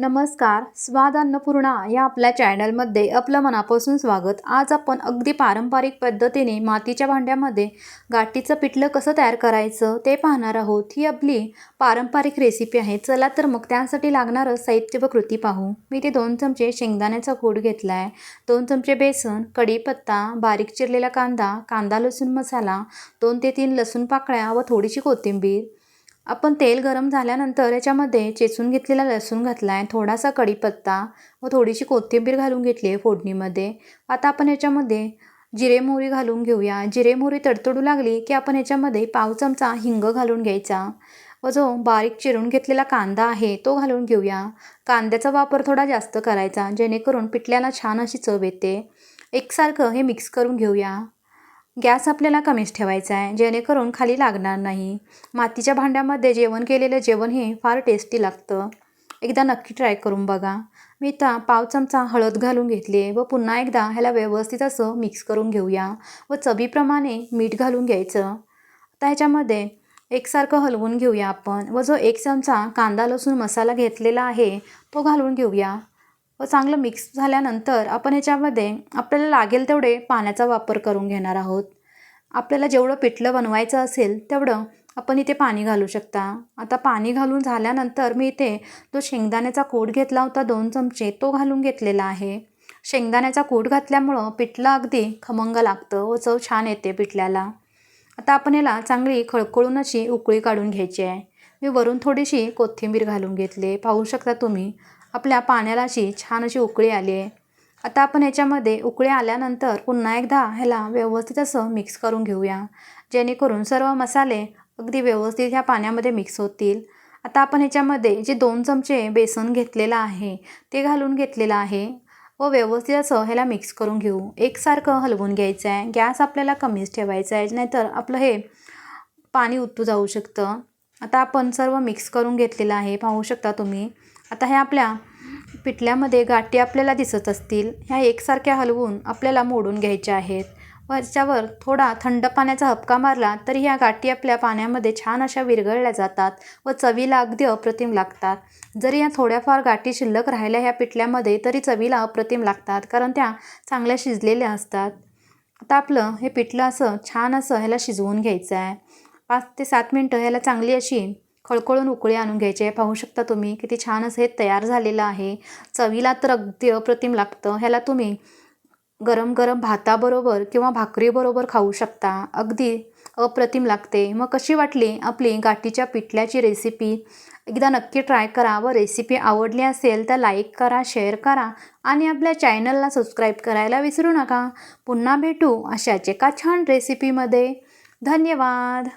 नमस्कार स्वाद अन्नपूर्णा या आपल्या चॅनलमध्ये आपलं मनापासून स्वागत. आज आपण अगदी पारंपरिक पद्धतीने मातीच्या भांड्यामध्ये गाठीचं पिठलं कसं तयार करायचं ते पाहणार आहोत. ही आपली पारंपरिक रेसिपी आहे. चला तर मग त्यासाठी लागणारं साहित्य व कृती पाहू. मी ते दोन चमचे शेंगदाण्याचा कूड घेतला आहे दोन चमचे बेसन कढीपत्ता बारीक चिरलेला कांदा कांदा लसूण मसाला दोन ते तीन लसूण पाकळ्या व थोडीशी कोथिंबीर. आपण तेल गरम झाल्यानंतर याच्यामध्ये चेचून घेतलेला लसूण घातला आहे थोडासा कढीपत्ता व थोडीशी कोथिंबीर घालून घेतली आहे फोडणीमध्ये. आता आपण याच्यामध्ये जिरे मोहरी घालून घेऊया. जिरे मोहरी तडतडू लागली की आपण याच्यामध्ये पाव चमचा हिंग घालून घ्यायचा व जो बारीक चिरून घेतलेला कांदा आहे तो घालून घेऊया. कांद्याचा वापर थोडा जास्त करायचा जेणेकरून पिठल्याला छान अशी चव येते. एकसारखं हे मिक्स करून घेऊया. गॅस आपल्याला कमीच ठेवायचा आहे जेणेकरून खाली लागणार नाही. मातीच्या भांड्यामध्ये जेवण केलेलं जेवण हे फार टेस्टी लागतं. एकदा नक्की ट्राय करून बघा. मी इथं पाव चमचा हळद घालून घेतली व पुन्हा एकदा ह्याला व्यवस्थित असं मिक्स करून घेऊया व चवीप्रमाणे मीठ घालून घ्यायचं. आता ह्याच्यामध्ये एकसारखं हलवून घेऊया आपण व जो एक चमचा कांदा लसूण मसाला घेतलेला आहे तो घालून घेऊया. व चांगलं मिक्स झाल्यानंतर आपण ह्याच्यामध्ये आपल्याला लागेल तेवढे पाण्याचा वापर करून घेणार आहोत. आपल्याला जेवढं पिठलं बनवायचं असेल तेवढं आपण इथे पाणी घालू शकता. आता पाणी घालून झाल्यानंतर मी इथे जो शेंगदाण्याचा कूट घेतला होता दोन चमचे तो घालून घेतलेला आहे. शेंगदाण्याचा कूट घातल्यामुळं पिठलं अगदी खमंग लागतं व चव छान येते पिठल्याला. आता आपण याला चांगली खळखळून अशी उकळी काढून घ्यायची आहे. मी वरून थोडीशी कोथिंबीर घालून घेतली. पाहू शकता तुम्ही आपल्या पाण्याला अशी छान अशी उकळी आली आहे. आता आपण ह्याच्यामध्ये उकळी आल्यानंतर पुन्हा एकदा ह्याला व्यवस्थित असं मिक्स करून घेऊया. जेणेकरून सर्व मसाले अगदी व्यवस्थित ह्या पाण्यामध्ये मिक्स होतील. आता आपण ह्याच्यामध्ये जे दोन चमचे बेसन घेतलेलं आहे ते घालून घेतलेलं आहे व व्यवस्थित असं ह्याला मिक्स करून घेऊ. एकसारखं हलवून घ्यायचं आहे गॅस आपल्याला कमीच ठेवायचा आहे नाहीतर आपलं हे पाणी उतू जाऊ शकतं. आता आपण सर्व मिक्स करून घेतलेलं आहे पाहू शकता तुम्ही. आता हे आपल्या पिठल्यामध्ये गाठी आपल्याला दिसत असतील. ह्या एकसारख्या हलवून आपल्याला मोडून घ्यायच्या आहेत. व थोडा थंड पाण्याचा हपका मारला तरी ह्या गाठी आपल्या पाण्यामध्ये छान अशा विरघळल्या जातात व चवीला अगदी अप्रतिम लागतात. जरी या थोड्याफार गाठी शिल्लक राहिल्या ह्या पिठल्यामध्ये तरी चवीला अप्रतिम लागतात कारण त्या चांगल्या शिजलेल्या असतात. आता आपलं हे पिठलं असं छान असं ह्याला शिजवून घ्यायचं आहे. पाच ते सात मिनटं ह्याला चांगली अशी खळखळून उकळी आणून घ्यायचे. पाहू शकता तुम्ही किती छान असं हे तयार झालेलं आहे. चवीला तर अगदी अप्रतिम लागतं. ह्याला तुम्ही गरम गरम भाताबरोबर किंवा भाकरीबरोबर खाऊ शकता. अगदी अप्रतिम लागते. मग कशी वाटली आपली गाठीच्या पिठल्याची रेसिपी एकदा नक्की ट्राय करा. व रेसिपी आवडली असेल तर लाईक करा शेअर करा आणि आपल्या चॅनलला सबस्क्राईब करायला विसरू नका. पुन्हा भेटू अशाच एका छान रेसिपीमध्ये धन्यवाद!